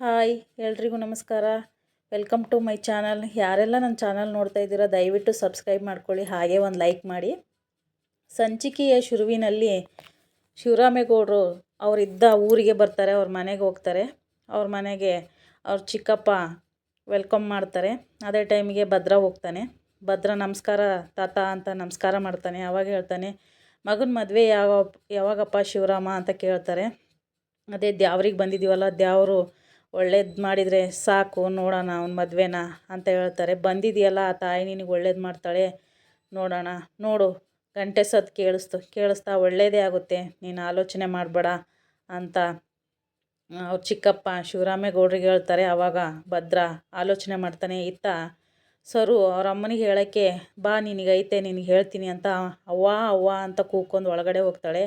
Hi, ಎಲ್ರಿಗೂ ನಮಸ್ಕಾರ. Welcome to my channel ಯಾರೆಲ್ಲ ನನ್ನ ಚಾನಲ್ ನೋಡ್ತಾ ಇದ್ದೀರಾ ದಯವಿಟ್ಟು ಸಬ್ಸ್ಕ್ರೈಬ್ ಮಾಡ್ಕೊಳ್ಳಿ, ಹಾಗೆ ಒಂದು ಲೈಕ್ ಮಾಡಿ. ಸಂಚಿಕೆಯ ಶುರುವಿನಲ್ಲಿ ಶಿವರಾಮೇಗೌಡರು ಅವರಿದ್ದ ಊರಿಗೆ ಬರ್ತಾರೆ, ಅವ್ರ ಮನೆಗೆ ಹೋಗ್ತಾರೆ. ಅವ್ರ ಮನೆಗೆ ಅವ್ರ ಚಿಕ್ಕಪ್ಪ ವೆಲ್ಕಮ್ ಮಾಡ್ತಾರೆ. ಅದೇ ಟೈಮಿಗೆ ಭದ್ರ ಹೋಗ್ತಾನೆ. ಭದ್ರ, ನಮಸ್ಕಾರ ತಾತ ಅಂತ ನಮಸ್ಕಾರ ಮಾಡ್ತಾನೆ. ಅವಾಗ ಹೇಳ್ತಾನೆ, ಮಗನ ಮದುವೆ ಯಾವ ಯಾವಾಗಪ್ಪ ಶಿವರಾಮ? ಅಂತ ಕೇಳ್ತಾರೆ. ಅದೇ ದ್ಯಾವ್ರಿಗೆ ಬಂದಿದ್ದೀವಲ್ಲ, ದ್ಯಾವರು ಒಳ್ಳೇದು ಮಾಡಿದರೆ ಸಾಕು, ನೋಡೋಣ ಅವ್ನ ಮದುವೆನ ಅಂತ ಹೇಳ್ತಾರೆ. ಬಂದಿದೆಯಲ್ಲ, ಆ ತಾಯಿ ನಿನಗೆ ಒಳ್ಳೇದು ಮಾಡ್ತಾಳೆ? ನೋಡೋಣ, ನೋಡು, ಗಂಟೆ ಸದ್ದು ಕೇಳಿಸ್ತು. ಕೇಳಿಸ್ತಾ ಒಳ್ಳೇದೇ ಆಗುತ್ತೆ, ನೀನು ಆಲೋಚನೆ ಮಾಡಬೇಡ ಅಂತ ಅವ್ರ ಚಿಕ್ಕಪ್ಪ ಶಿವರಾಮೇಗೌಡ್ರಿಗೆ ಹೇಳ್ತಾರೆ. ಆವಾಗ ಭದ್ರ ಆಲೋಚನೆ ಮಾಡ್ತಾನೆ, ಇತ್ತ, ಸರು, ಅವ್ರ ಅಮ್ಮನಿಗೆ ಹೇಳೋಕ್ಕೆ ಬಾ, ನಿನಗೈತೆ, ನಿನಗೆ ಹೇಳ್ತೀನಿ ಅಂತ ಅವ್ವ ಅವ್ವ ಅಂತ ಕೂಕೊಂಡು ಒಳಗಡೆ ಹೋಗ್ತಾಳೆ.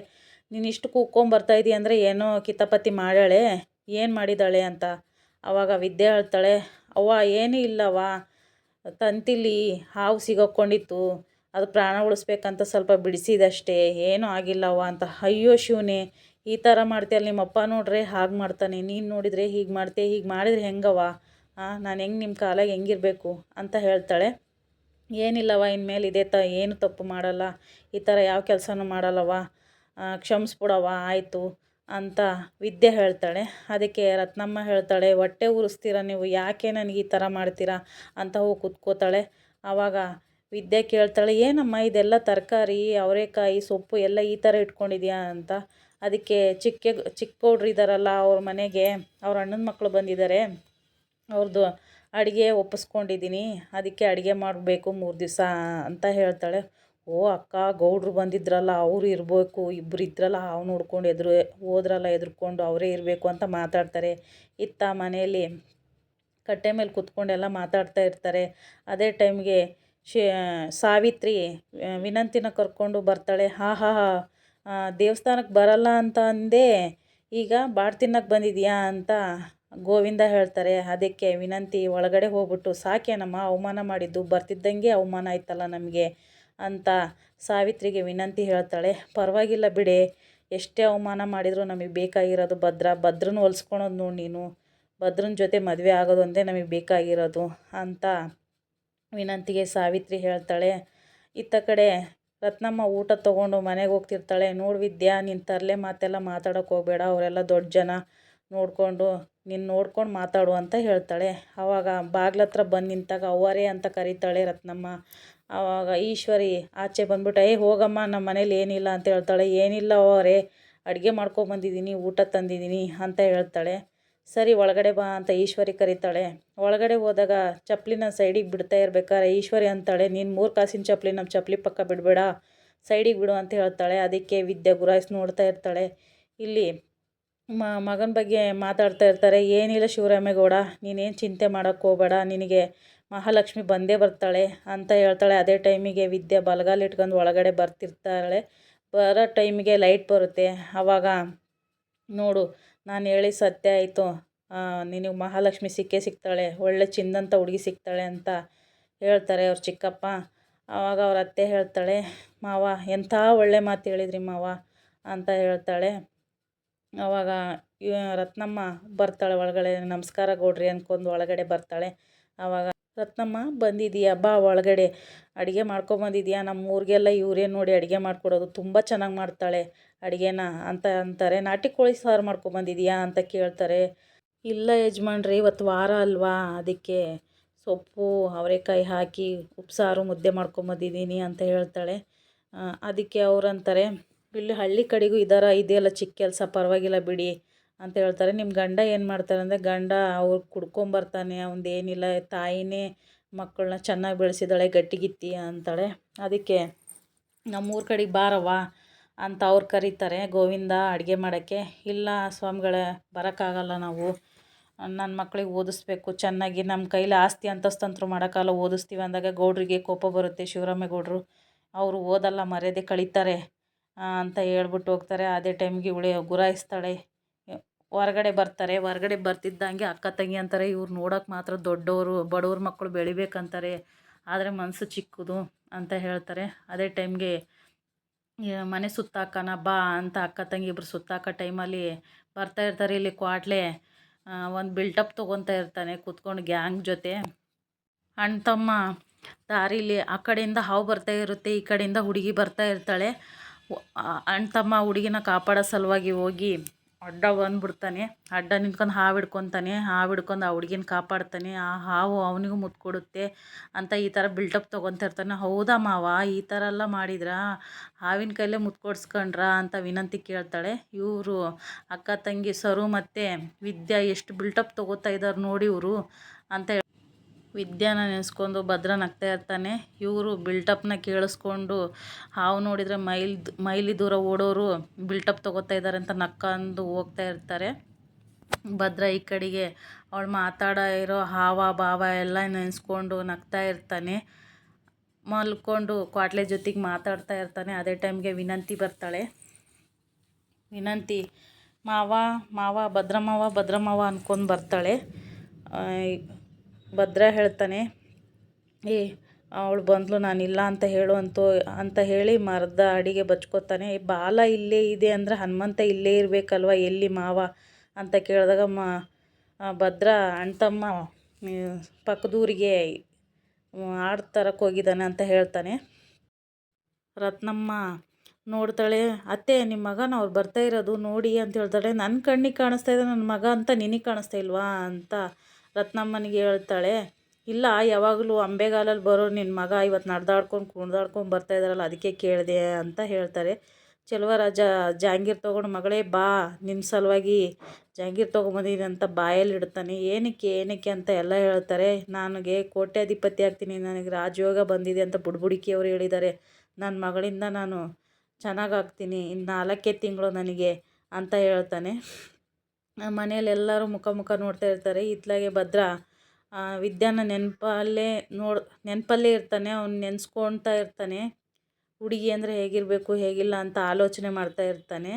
ನೀನು ಇಷ್ಟು ಕೂಕ್ಕೊಂಬರ್ತಾ ಬರ್ತಾಯಿದ್ದೀಯ ಅಂದರೆ ಏನೋ ಕಿತಪತಿ ಮಾಡ್ಯಾಳೆ? ಏನು ಮಾಡಿದ್ದಾಳೆ ಅಂತ. ಆವಾಗ ವಿದ್ಯೆ ಹೇಳ್ತಾಳೆ, ಅವ್ವ, ಏನೂ ಇಲ್ಲವ್ವ, ತಂತಿಲಿ ಹಾವು ಸಿಗಾಕ್ಕೊಂಡಿತ್ತು ಅದು ಪ್ರಾಣ ಉಳಿಸ್ಬೇಕಂತ ಸ್ವಲ್ಪ ಬಿಡಿಸಿದಷ್ಟೇ, ಏನೂ ಆಗಿಲ್ಲವ್ವ ಅಂತ. ಅಯ್ಯೋ ಶಿವನೇ, ಈ ಥರ ಮಾಡ್ತೀಯಲ್ಲ ನಿಮ್ಮಪ್ಪ ನೋಡ್ರೆ ಹಾಗೆ ಮಾಡ್ತಾನೆ, ನೀನು ನೋಡಿದರೆ ಹೀಗೆ ಮಾಡ್ತೀಯ, ಹೀಗೆ ಮಾಡಿದರೆ ಹೆಂಗವ ನಾನು ಹೆಂಗೆ ನಿಮ್ಮ ಕಾಲಾಗ ಹೆಂಗಿರಬೇಕು ಅಂತ ಹೇಳ್ತಾಳೆ. ಏನಿಲ್ಲವ ಇನ್ಮೇಲೆ ಇದೇ ತ, ಏನು ತಪ್ಪು ಮಾಡಲ್ಲ, ಈ ಥರ ಯಾವ ಕೆಲಸನೂ ಮಾಡಲ್ಲವ ಕ್ಷಮಿಸ್ಬಿಡವ್ವ, ಆಯಿತು. ಅಂತ ವಿದ್ಯೆ ಹೇಳ್ತಾಳೆ. ಅದಕ್ಕೆ ರತ್ನಮ್ಮ ಹೇಳ್ತಾಳೆ, ಹೊಟ್ಟೆ ಉರಿಸ್ತೀರ ನೀವು? ಯಾಕೆ ನನಗೆ ಈ ಥರ ಮಾಡ್ತೀರಾ? ಅಂತ ಹೋಗಿ ಕುತ್ಕೋತಾಳೆ. ಆವಾಗ ವಿದ್ಯೆ ಕೇಳ್ತಾಳೆ, ಏನಮ್ಮ ಇದೆಲ್ಲ ತರಕಾರಿ, ಅವರೆಕಾಯಿ, ಸೊಪ್ಪು ಎಲ್ಲ ಈ ಥರ ಇಟ್ಕೊಂಡಿದ್ಯಾ ಅಂತ? ಅದಕ್ಕೆ ಚಿಕ್ಕ ಚಿಕ್ಕವ್ರು ಇದ್ದಾರಲ್ಲ ಅವ್ರ ಮನೆಗೆ, ಅವ್ರ ಅಣ್ಣನ ಮಕ್ಕಳು ಬಂದಿದ್ದಾರೆ. ಅವ್ರದ್ದು ಅಡುಗೆ ಒಪ್ಪಿಸ್ಕೊಂಡಿದ್ದೀನಿ. ಅದಕ್ಕೆ ಅಡುಗೆ ಮಾಡಬೇಕು ಮೂರು ದಿವಸ ಅಂತ ಹೇಳ್ತಾಳೆ. ಓ ಅಕ್ಕ, ಗೌಡ್ರು ಬಂದಿದ್ರಲ್ಲ, ಅವ್ರು ಇರಬೇಕು ಇಬ್ಬರು ಇದ್ರಲ್ಲ ಹಾವು ನೋಡ್ಕೊಂಡು ಎದುರು, ಹೋದ್ರಲ್ಲ ಎದುರ್ಕೊಂಡು ಅವರೇ ಇರಬೇಕು ಅಂತ ಮಾತಾಡ್ತಾರೆ. ಇತ್ತ ಮನೆಯಲ್ಲಿ ಕಟ್ಟೆ ಮೇಲೆ ಕೂತ್ಕೊಂಡೆಲ್ಲ ಮಾತಾಡ್ತಾ ಇರ್ತಾರೆ. ಅದೇ ಟೈಮ್ಗೆ ಶಿ, ಸಾವಿತ್ರಿ ವಿನಂತಿನ ಕರ್ಕೊಂಡು ಬರ್ತಾಳೆ. ಹಾ ಹಾ ಹಾ ದೇವಸ್ಥಾನಕ್ಕೆ ಬರಲ್ಲ ಅಂತ ಅಂದೆ, ಈಗ ಬಾಡ್ ತಿನ್ನಕ್ಕೆ ಬಂದಿದೆಯಾ ಅಂತ ಗೋವಿಂದ ಹೇಳ್ತಾರೆ. ಅದಕ್ಕೆ ವಿನಂತಿ, ಒಳಗಡೆ ಹೋಗ್ಬಿಟ್ಟು ಸಾಕೇನಮ್ಮ ಅವಮಾನ ಮಾಡಿದ್ದು, ಬರ್ತಿದ್ದಂಗೆ ಅವಮಾನ ಆಯ್ತಲ್ಲ ನಮಗೆ. ಅಂತ ಸಾವಿತ್ರಿಗೆ ವಿನಂತಿ ಹೇಳ್ತಾಳೆ. ಪರವಾಗಿಲ್ಲ ಬಿಡೆ, ಎಷ್ಟೇ ಅವಮಾನ ಮಾಡಿದರೂ ನಮಗೆ ಬೇಕಾಗಿರೋದು ಭದ್ರ. ಭದ್ರನ ಹೊಲ್ಸ್ಕೊಳೋದು ನೋಡಿ ನೀನು. ಭದ್ರನ ಜೊತೆ ಮದುವೆ ಆಗೋದು ಒಂದೇ ನಮಗೆ ಬೇಕಾಗಿರೋದು ಅಂತ ವಿನಂತಿಗೆ ಸಾವಿತ್ರಿ ಹೇಳ್ತಾಳೆ. ಇತ್ತ ಕಡೆ ರತ್ನಮ್ಮ ಊಟ ತೊಗೊಂಡು ಮನೆಗೆ ಹೋಗ್ತಿರ್ತಾಳೆ. ನೋಡು ವಿದ್ಯಾ ನಿನ್ನ ತರಲೆ ಮಾತೆಲ್ಲ ಮಾತಾಡೋಕೆ ಹೋಗಬೇಡ. ಅವರೆಲ್ಲ ದೊಡ್ಡ ಜನ. ನೋಡಿಕೊಂಡು, ನೀನು ನೋಡ್ಕೊಂಡು ಮಾತಾಡು ಅಂತ ಹೇಳ್ತಾಳೆ. ಆವಾಗ ಬಾಗ್ಲತ್ರ ಬಂದು ನಿಂತಾಗ ಅವ್ವರೇ ಅಂತ ಕರೀತಾಳೆ ರತ್ನಮ್ಮ. ಆವಾಗ ಈಶ್ವರಿ ಆಚೆ ಬಂದ್ಬಿಟ್ಟು, ಏ ಹೋಗಮ್ಮ, ನಮ್ಮ ಮನೇಲಿ ಏನಿಲ್ಲ ಅಂತ ಹೇಳ್ತಾಳೆ. ಏನಿಲ್ಲ ಅವರೇ ಅಡುಗೆ ಮಾಡ್ಕೊಂಬಂದಿದ್ದೀನಿ ಊಟ ತಂದಿದ್ದೀನಿ ಅಂತ ಹೇಳ್ತಾಳೆ. ಸರಿ, ಒಳಗಡೆ ಬಾ ಅಂತ ಈಶ್ವರಿ ಕರೀತಾಳೆ. ಒಳಗಡೆ ಹೋದಾಗ ಚಪ್ಪಲಿನ ಸೈಡಿಗೆ ಬಿಡ್ತಾ ಇರ್ಬೇಕಾದ್ರೆ ಈಶ್ವರಿ ಅಂತಾಳೆ. ನೀನು ಮೂರು ಕಾಸಿನ ಚಪ್ಪಲಿ, ನಮ್ಮ ಚಪ್ಪಲಿ ಪಕ್ಕ ಬಿಡಬೇಡ, ಸೈಡಿಗೆ ಬಿಡು ಅಂತ ಹೇಳ್ತಾಳೆ. ಅದಕ್ಕೆ ವಿದ್ಯೆ ಗುರಾಯಿಸಿ ನೋಡ್ತಾ ಇರ್ತಾಳೆ. ಇಲ್ಲಿ ಮ, ಮಗನ ಬಗ್ಗೆ ಮಾತಾಡ್ತಾ ಇರ್ತಾರೆ. ಏನಿಲ್ಲ ಶಿವರಾಮೇಗೌಡ, ನೀನೇನು ಚಿಂತೆ ಮಾಡೋಕ್ಕೆ ನಿನಗೆ ಮಹಾಲಕ್ಷ್ಮಿ ಬಂದೇ ಬರ್ತಾಳೆ ಅಂತ ಹೇಳ್ತಾಳೆ. ಅದೇ ಟೈಮಿಗೆ ವಿದ್ಯೆ ಬಲಗಾಲಿಟ್ಕೊಂಡು ಒಳಗಡೆ ಬರ್ತಿರ್ತಾಳೆ. ಬರೋ ಟೈಮಿಗೆ ಲೈಟ್ ಬರುತ್ತೆ. ಆವಾಗ ನೋಡು, ನಾನು ಹೇಳಿ ಸತ್ಯ ಆಯಿತು. ನಿನಗೆ ಮಹಾಲಕ್ಷ್ಮಿ ಸಿಕ್ಕೇ ಸಿಗ್ತಾಳೆ. ಒಳ್ಳೆ ಚಿಂದಂತ ಹುಡುಗಿ ಸಿಗ್ತಾಳೆ ಅಂತ ಹೇಳ್ತಾರೆ ಅವ್ರ ಚಿಕ್ಕಪ್ಪ. ಆವಾಗ ಅವ್ರ ಅತ್ತೆ ಹೇಳ್ತಾಳೆ, ಮಾವ, ಎಂಥ ಒಳ್ಳೆ ಮಾತು ಹೇಳಿದ್ರಿ ಮಾವ ಅಂತ ಹೇಳ್ತಾಳೆ. ಆವಾಗ ರತ್ನಮ್ಮ ಬರ್ತಾಳೆ ಒಳಗಡೆ, ನಮಸ್ಕಾರ ಕೊಡ್ರಿ ಅಂದ್ಕೊಂಡು ಒಳಗಡೆ ಬರ್ತಾಳೆ. ಆವಾಗ ರತ್ನಮ್ಮ ಬಂದಿದ್ದೀಯಾ ಬಾ ಒಳಗಡೆ. ಅಡುಗೆ ಮಾಡ್ಕೊಂಬಂದಿದ್ಯಾ ನಮ್ಮ ಊರಿಗೆಲ್ಲ ಇವರೇ ನೋಡಿ ಅಡುಗೆ ಮಾಡಿಕೊಡೋದು? ತುಂಬ ಚೆನ್ನಾಗಿ ಮಾಡ್ತಾಳೆ ಅಡುಗೆನ. ಅಂತ ಅಂತಾರೆ. ನಾಟಿ ಕೋಳಿ ಸಾರು ಮಾಡ್ಕೊಂಬಂದಿದ್ಯಾ ಅಂತ ಕೇಳ್ತಾರೆ. ಇಲ್ಲ ಯಜಮಾನ್ರಿ, ಇವತ್ತು ವಾರ ಅಲ್ವಾ? ಅದಕ್ಕೆ ಸೊಪ್ಪು, ಅವರೆಕಾಯಿ ಹಾಕಿ ಉಪ್ಸಾರು ಮುದ್ದೆ ಮಾಡ್ಕೊಂಬಂದಿದ್ದೀನಿ ಅಂತ ಹೇಳ್ತಾಳೆ. ಅದಕ್ಕೆ ಅವ್ರು ಅಂತಾರೆ, ಇಲ್ಲಿ ಹಳ್ಳಿ ಕಡೆಗೂ ಇದರ ಇದೆಯಲ್ಲ? ಚಿಕ್ಕ ಕೆಲಸ, ಪರವಾಗಿಲ್ಲ ಬಿಡಿ. ಅಂತ ಹೇಳ್ತಾರೆ. ನಿಮ್ಮ ಗಂಡ ಏನು ಮಾಡ್ತಾರೆ ಅಂದರೆ, ಗಂಡ ಅವ್ರು ಕುಡ್ಕೊಂಬರ್ತಾನೆ ಏನಿಲ್ಲ ತಾಯಿನೇ ಮಕ್ಕಳನ್ನ ಚೆನ್ನಾಗಿ ಬೆಳೆಸಿದಾಳೆ ಗಟ್ಟಿಗಿತ್ತಿ ಅಂತಾಳೆ. ಅದಕ್ಕೆ ನಮ್ಮೂರ ಕಡೆಗೆ ಬಾರವ್ವ ಅಂತ ಅವ್ರು ಕರೀತಾರೆ. ಗೋವಿಂದ ಅಡುಗೆ ಮಾಡೋಕ್ಕೆ, ಇಲ್ಲ ಸ್ವಾಮಿಗಳೇ, ಬರೋಕ್ಕಾಗಲ್ಲ ನಾವು. ನನ್ನ ಮಕ್ಕಳಿಗೆ ಓದಿಸ್ಬೇಕು. ಚೆನ್ನಾಗಿ ನಮ್ಮ ಕೈಲಿ ಆಸ್ತಿ ಅಂತಸ್ತಂತ್ರು ಮಾಡೋಕ್ಕಲ್ಲ ಓದಿಸ್ತೀವಿ. ಅಂದಾಗ ಗೌಡ್ರಿಗೆ ಕೋಪ ಬರುತ್ತೆ. ಶಿವರಾಮೇಗೌಡರು ಅವರು ಓದಲ್ಲ, ಮರ್ಯಾದೆ ಕಳೀತಾರೆ ಅಂತ ಹೇಳ್ಬಿಟ್ಟು ಹೋಗ್ತಾರೆ. ಅದೇ ಟೈಮ್ಗೆ ಇವಳೆ ಗುರಾಯಿಸ್ತಾಳೆ. ಹೊರಗಡೆ ಬರ್ತಾರೆ, ಹೊರಗಡೆ ಬರ್ತಿದ್ದಂಗೆ ಅಕ್ಕ ತಂಗಿ ಅಂತಾರೆ, ಇವ್ರು ನೋಡೋಕೆ ಮಾತ್ರ ದೊಡ್ಡವರು ಬಡವ್ರ ಮಕ್ಕಳು ಬೆಳಿಬೇಕಂತಾರೆ, ಆದರೆ ಮನಸ್ಸು ಚಿಕ್ಕದು ಅಂತ ಹೇಳ್ತಾರೆ. ಅದೇ ಟೈಮ್ಗೆ ಮನೆ ಸುತ್ತಾಕನ ಬಾ ಅಂತ ಅಕ್ಕ ತಂಗಿ ಇಬ್ಬರು ಸುತ್ತಾಕ ಟೈಮಲ್ಲಿ ಬರ್ತಾ ಇರ್ತಾರೆ. ಇಲ್ಲಿ ಕ್ವಾಟ್ಲೆ ಒಂದು ಬಿಲ್ಟಪ್ ತೊಗೊತಾ ಇರ್ತಾನೆ, ಕೂತ್ಕೊಂಡು ಗ್ಯಾಂಗ್ ಜೊತೆ. ಅಣ್ಣ ತಮ್ಮ ದಾರಿಲಿ ಆ ಕಡೆಯಿಂದ ಹಾವು ಬರ್ತಾ ಇರುತ್ತೆ, ಈ ಕಡೆಯಿಂದ ಹುಡುಗಿ ಬರ್ತಾ ಇರ್ತಾಳೆ. ಅಣ್ಣ ತಮ್ಮ ಹುಡುಗಿನ ಕಾಪಾಡೋ ಸಲುವಾಗಿ ಹೋಗಿ ಅಡ್ಡ ಬಂದ್ಬಿಡ್ತಾನೆ. ಅಡ್ಡ ನಿಂತ್ಕೊಂಡು ಹಾವು ಹಿಡ್ಕೊತಾನೆ. ಹಾವು ಹಿಡ್ಕೊಂಡು ಆ ಹುಡುಗಿನ ಕಾಪಾಡ್ತಾನೆ. ಆ ಹಾವು ಅವನಿಗೂ ಮುತ್ತು ಕೊಡುತ್ತೆ ಅಂತ ಈ ಥರ ಬಿಲ್ಟಪ್ ತೊಗೊತಿರ್ತಾನೆ ಹೌದಾ ಮಾವ? ಈ ಥರ ಎಲ್ಲ ಮಾಡಿದ್ರಾ? ಹಾವಿನ ಕೈಲೇ ಮುತ್ತು ಕೊಡ್ಸ್ಕೊಂಡ್ರಾ ಅಂತ ವಿನಂತಿ ಕೇಳ್ತಾಳೆ. ಇವರು ಅಕ್ಕ ತಂಗಿ ಸರು ಮತ್ತು ವಿದ್ಯಾ ಎಷ್ಟು ಬಿಲ್ಟಪ್ ತೊಗೋತಾ ಇದ್ದಾರೆ ನೋಡಿ ಇವರು ಅಂತ ವಿದ್ಯಾನ ನೆನೆಸ್ಕೊಂಡು ಭದ್ರ ನಗ್ತಾ ಇರ್ತಾನೆ. ಇವರು ಬಿಲ್ಟಪ್ನ ಕೇಳಿಸ್ಕೊಂಡು ಹಾವು ನೋಡಿದರೆ ಮೈಲ್ ಮೈಲಿ ದೂರ ಓಡೋರು ಬಿಲ್ಟಪ್ ತೊಗೋತಾ ಇದ್ದಾರೆ ಅಂತ ನಕ್ಕಂದು ಹೋಗ್ತಾ ಇರ್ತಾರೆ. ಭದ್ರ ಈ ಕಡೆಗೆ ಅವಳು ಮಾತಾಡೋ ಇರೋ ಹಾವ, ಭಾವ ಎಲ್ಲ ನೆನೆಸ್ಕೊಂಡು ನಗ್ತಾ ಇರ್ತಾನೆ. ಮಲ್ಕೊಂಡು ಕ್ವಾಟ್ಲೆ ಜೊತೆಗೆ ಮಾತಾಡ್ತಾ ಇರ್ತಾನೆ. ಅದೇ ಟೈಮ್ಗೆ ವಿನಂತಿ ಬರ್ತಾಳೆ. ವಿನಂತಿ, ಮಾವ ಮಾವ, ಭದ್ರಮಾವ ಭದ್ರಮಾವ ಅಂದ್ಕೊಂಡು ಬರ್ತಾಳೆ. ಭದ್ರ ಹೇಳ್ತಾನೆ, ಏ, ಅವಳು ಬಂದಳು ನಾನಿಲ್ಲ ಅಂತ ಹೇಳು ಅಂತೂ, ಅಂತ ಹೇಳಿ ಮರದ ಅಡಿಗೆ ಬಚ್ಕೋತಾನೆ ಬಾಲ ಇಲ್ಲೇ ಇದೆ ಅಂದರೆ ಹನುಮಂತ ಇಲ್ಲೇ ಇರಬೇಕಲ್ವ, ಎಲ್ಲಿ ಮಾವ? ಅಂತ ಕೇಳಿದಾಗ ಮ ಭದ್ರ ಅಣ್ತಮ್ಮ ಪಕ್ಕದೂರಿಗೆ ಆಡು ತರಕ್ಕೆ ಹೋಗಿದ್ದಾನೆ ಅಂತ ಹೇಳ್ತಾನೆ. ರತ್ನಮ್ಮ ನೋಡ್ತಾಳೆ, ಅತ್ತೆ ನಿಮ್ಮ ಮಗನ ಅವ್ರು ಬರ್ತಾ ಇರೋದು ನೋಡಿ ಅಂತ ಹೇಳ್ತಾಳೆ ನನ್ನ ಕಣ್ಣಿಗೆ ಕಾಣಿಸ್ತಾ ಇದೆ ನನ್ನ ಮಗ ಅಂತ ನಿನಗೆ ಕಾಣಿಸ್ತಾ ಇಲ್ವಾ? ಅಂತ ರತ್ನಮ್ಮನಿಗೆ ಹೇಳ್ತಾಳೆ, ಇಲ್ಲ, ಯಾವಾಗಲೂ ಅಂಬೆಗಾಲಲ್ಲಿ ಬರೋ ನಿನ್ನ ಮಗ ಇವತ್ತು ನಡೆದಾಡ್ಕೊಂಡು ಕುಣಿದಾಡ್ಕೊಂಡು ಬರ್ತಾ ಇದ್ದಾರಲ್ಲ, ಅದಕ್ಕೆ ಕೇಳಿದೆ ಅಂತ ಹೇಳ್ತಾರೆ. ಚೆಲುವರಾಜ ಜಹಾಂಗೀರ್ ತೊಗೊಂಡು ಮಗಳೇ ಬಾ ನಿನ್ನ ಸಲುವಾಗಿ ಜಹಾಂಗೀರ್ ತೊಗೊಂಬಂದಿದ್ದೀನಿ ಅಂತ ಬಾಯಲ್ಲಿ ಇಡ್ತಾನೆ. ಏನಕ್ಕೆ ಏನಕ್ಕೆ ಅಂತ ಎಲ್ಲ ಹೇಳ್ತಾರೆ. ನನಗೆ ಕೋಟ್ಯಾಧಿಪತಿ ಆಗ್ತೀನಿ, ನನಗೆ ರಾಜಯೋಗ ಬಂದಿದೆ ಅಂತ ಬುಡ್ಬುಡಿಕೆಯವರು ಹೇಳಿದ್ದಾರೆ. ನನ್ನ ಮಗಳಿಂದ ನಾನು ಚೆನ್ನಾಗಾಗ್ತೀನಿ ಇನ್ನು ನಾಲ್ಕೇ ತಿಂಗಳು ನನಗೆ ಅಂತ ಹೇಳ್ತಾನೆ. ಮನೇಲಿ ಎಲ್ಲರೂ ಮುಖ ಮುಖ ನೋಡ್ತಾ ಇರ್ತಾರೆ. ಇತ್ಲಾಗೆ ಭದ್ರ ವಿದ್ಯಾನ ನೆನಪಲ್ಲೇ ನೋಡಿ, ನೆನಪಲ್ಲೇ ಇರ್ತಾನೆ, ಅವ್ನು ನೆನೆಸ್ಕೊಳ್ತಾ ಇರ್ತಾನೆ. ಹುಡುಗಿ ಅಂದರೆ ಹೇಗಿರಬೇಕು, ಹೇಗಿಲ್ಲ ಅಂತ ಆಲೋಚನೆ ಮಾಡ್ತಾ ಇರ್ತಾನೆ.